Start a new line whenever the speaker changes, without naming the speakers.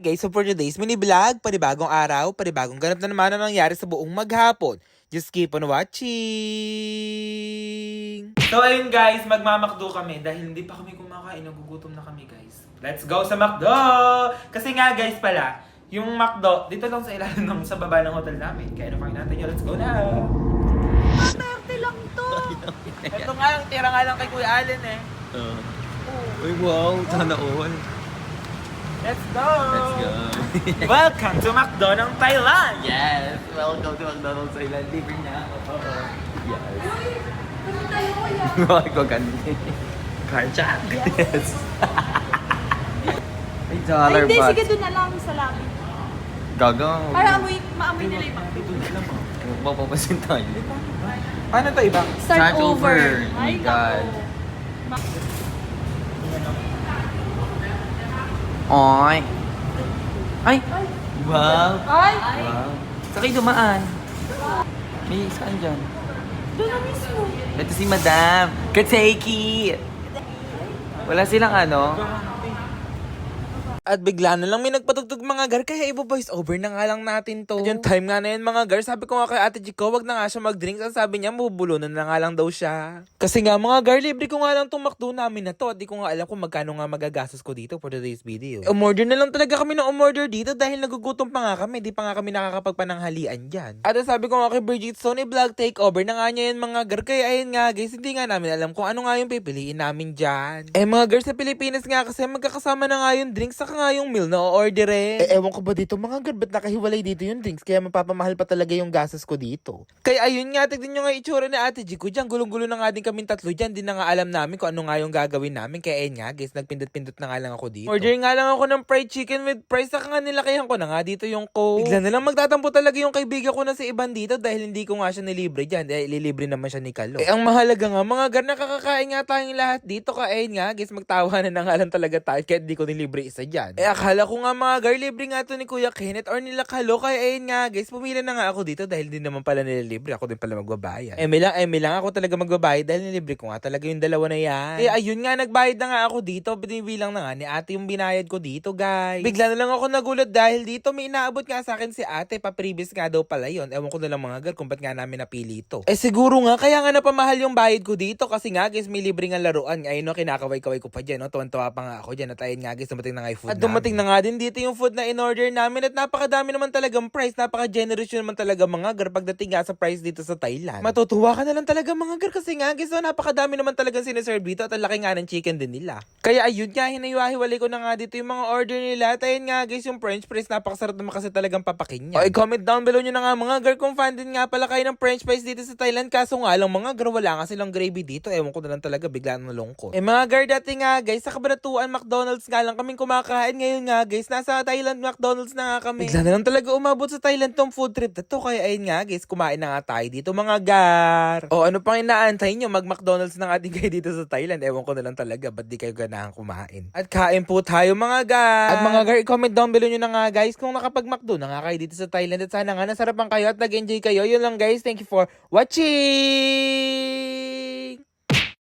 Guys, so for today's mini vlog, panibagong araw, panibagong ganap na naman ang nangyari sa buong maghapon. Just keep on watching! So ayun guys, magmamakdo kami dahil hindi pa kami kumakain, nagugutom na kami guys. Let's go sa McDo! Kasi nga guys pala, yung McDo, dito lang sa ilalim ng sa baba ng hotel namin. Kaya ano natin yun, let's go na!
Swerte lang to.
Ito nga lang, tira nga lang kay Kuya Allen eh.
Uy, wow, sana all.
Let's go!
Let's go.
Welcome to McDo ng Thailand!
yes, welcome to McDonald's Island. Libre niya ako. Yes.
Ano tayo kuya?
Bakit ko ganun?
Car chat!
Yes. Ay,
Ay,
dollar
hindi,
baht.
sige doon na lang sa labi.
Gagang.
Para amoy, maamoy nila yung mga.
Ito na mo.
Mapapasin tayo.
Ano to iba?
Start,
Start
over.
over.
Ay,
My God.
nako.
Oy. Ay!
Ay.
Wow!
Ay,
Wow. Sa kayo dumaan. May saan dyan?
doon na mismo.
Ito si Madam. Kateki! Wala silang ano?
At bigla na lang may nagpatugtog mga gar, kaya ibo voice over na nga lang natin to. At yung time nga na yun mga gar, sabi ko nga kay ate Chico, wag na nga siya mag-drinks. Ang sabi niya, mubulunan na nga lang daw siya. Kasi nga mga gar, libre ko nga lang itong McDo namin na to. At di ko nga alam kung magkano nga magagastos ko dito for today's video. Umorder na lang talaga kami ng umorder dito dahil nagugutom pa nga kami. Di pa nga kami nakakapagpananghalian dyan. At sabi ko nga kay Bridget, Sony Vlog takeover na nga niya yan mga gar. Kaya ayun nga guys, hindi nga namin alam kung ano nga yung pipiliin namin dyan. Eh mga gar sa Pilipinas nga kasi magkakasama na nga yung drinks saka nga yung meal na o-order eh. Eh ewan ko ba dito mga gar, ba't nakahiwalay dito yung drinks? Kaya mapapamahal pa talaga yung gastos ko dito. Kaya ayun nga, tignan nyo nga itsura ni Ate G ko dyan. Gulong-gulo na nga din kami tatlo dyan. Di na nga alam namin kung ano nga yung gagawin namin. Kaya ayun nga guys, nagpindot-pindot na nga lang ako dito. Order nga lang ako ng fried chicken with fries. Saka nga nilakayan ko na nga dito yung coke. Bigla na lang magtatampo talaga yung kaibigan ko na si Iban dito dahil hindi ko nga siya nilibre dyan. Dahil ililibre naman siya ni Kalo. Eh ang mahalaga nga, mga gar nakakakain nga tayong lahat dito. Kaya ayun nga guys, magtawanan na nga lang talaga tayo. Kaya hindi ko nilibre isa dyan. Eh akala ko nga mga gar, libre nga to ni Kuya Kenneth or nila Kalo. Kaya ayun nga guys, pumila na nga ako dito dahil din naman pala nila libre. Ako din pala magbabayad. Eme lang, eme lang ako talaga magbabayad dahil nilibre ko nga talaga yung dalawa na yan. Eh ayun nga, nagbayad na nga ako dito. Binibilang na nga ni ate yung binayad ko dito guys. Bigla na lang ako nagulat dahil dito may inaabot nga sa akin si ate. Pa-previous nga daw pala yon. Ewan ko na lang mga gar kung ba't nga namin napili ito. Eh siguro nga, kaya nga napamahal yung bayad ko dito kasi nga guys, may libre nga laruan. Ayun no, kinakaway-kaway ko pa dyan. No? Tuwan-tuwa pa nga ako dyan. At ayun nga guys, dumating na nga yung food At dumating na nga din dito yung food na in-order namin. At napakadami naman talagang price. Napaka-generous naman talaga mga gar pagdating nga sa price dito sa Thailand. Matutuwa ka na lang talaga mga gar kasi nga guys, napakadami naman talagang siniserve dito at ang laki nga ng chicken din nila. Kaya ayun nga, hinayuahiwalay ko na nga dito yung mga order nila. At ayun nga guys, yung french fries, napakasarap naman kasi talagang papakin niya. O, i-comment down below nyo na nga mga gar kung fan din nga pala kayo ng french fries dito sa Thailand. Kaso nga lang mga gar, wala nga silang gravy dito. Ewan ko na lang talaga, bigla na lungkot. Eh mga gar, dati nga guys, sa kabanatuan McDonald's nga lang kaming kumakain. Ngayon nga guys, nasa Thailand McDonald's na nga kami. Bigla na lang talaga umabot sa Thailand tong food trip na to. Kaya ayun nga guys, kumain na nga tayo dito mga gar. O ano pang inaantay nyo? Mag-McDonald's na nga din kayo dito sa Thailand. Ewan ko na lang talaga, ba't di kayo ganahan kumain? At kain po tayo mga gar. At mga gar, i-comment down below nyo na nga guys kung nakapag-McDo na nga kayo dito sa Thailand. At sana nga nasarapan kayo at nag-enjoy kayo. Yun lang guys, thank you for watching!